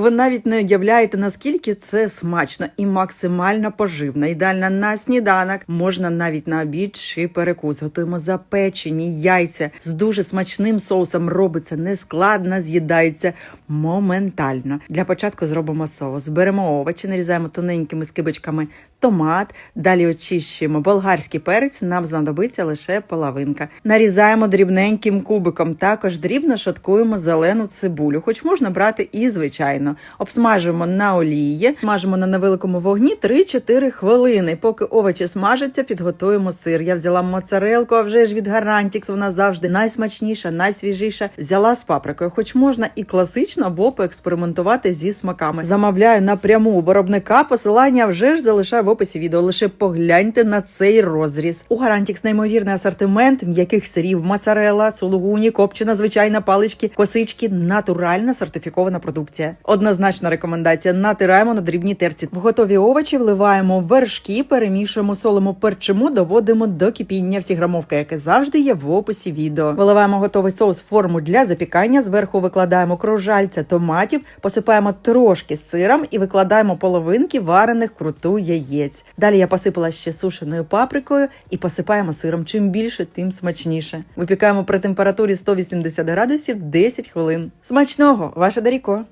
Ви навіть не уявляєте, наскільки це смачно і максимально поживно. Ідеально на сніданок, можна навіть на обід чи перекус. Готуємо запечені яйця з дуже смачним соусом. Робиться нескладно, з'їдається моментально. Для початку зробимо соус. Беремо овочі, нарізаємо тоненькими скибочками томат. Далі очищуємо болгарський перець. Нам знадобиться лише половинка. Нарізаємо дрібненьким кубиком. Також дрібно шаткуємо зелену цибулю, хоч можна брати і звичайно. Обсмажуємо на олії, смажимо на невеликому вогні 3-4 хвилини. Поки овочі смажаться, підготуємо сир. Я взяла моцарелку, а вже ж від Гарантікс. Вона завжди найсмачніша, найсвіжіша. Взяла з паприкою, хоч можна і класично або поекспериментувати зі смаками. Замовляю напряму у виробника. Посилання вже ж залишаю в описі відео. Лише погляньте на цей розріз. У Гарантікс неймовірний асортимент м'яких сирів, моцарелла, сулугуні, копчена, звичайна палички, косички, натуральна сертифікована продукція. Однозначна рекомендація: натираємо на дрібній терці. В готові овочі вливаємо вершки, перемішуємо, солимо, перчимо, доводимо до кипіння. Всі грамовка, яке завжди є в описі відео. Виливаємо готовий соус в форму для запікання. Зверху викладаємо кружальця томатів, посипаємо трошки сиром і викладаємо половинки варених круту яєць. Далі я посипала ще сушеною паприкою і посипаємо сиром. Чим більше, тим смачніше. Випікаємо при температурі 180 градусів 10 хвилин. Смачного, ваше Даріко!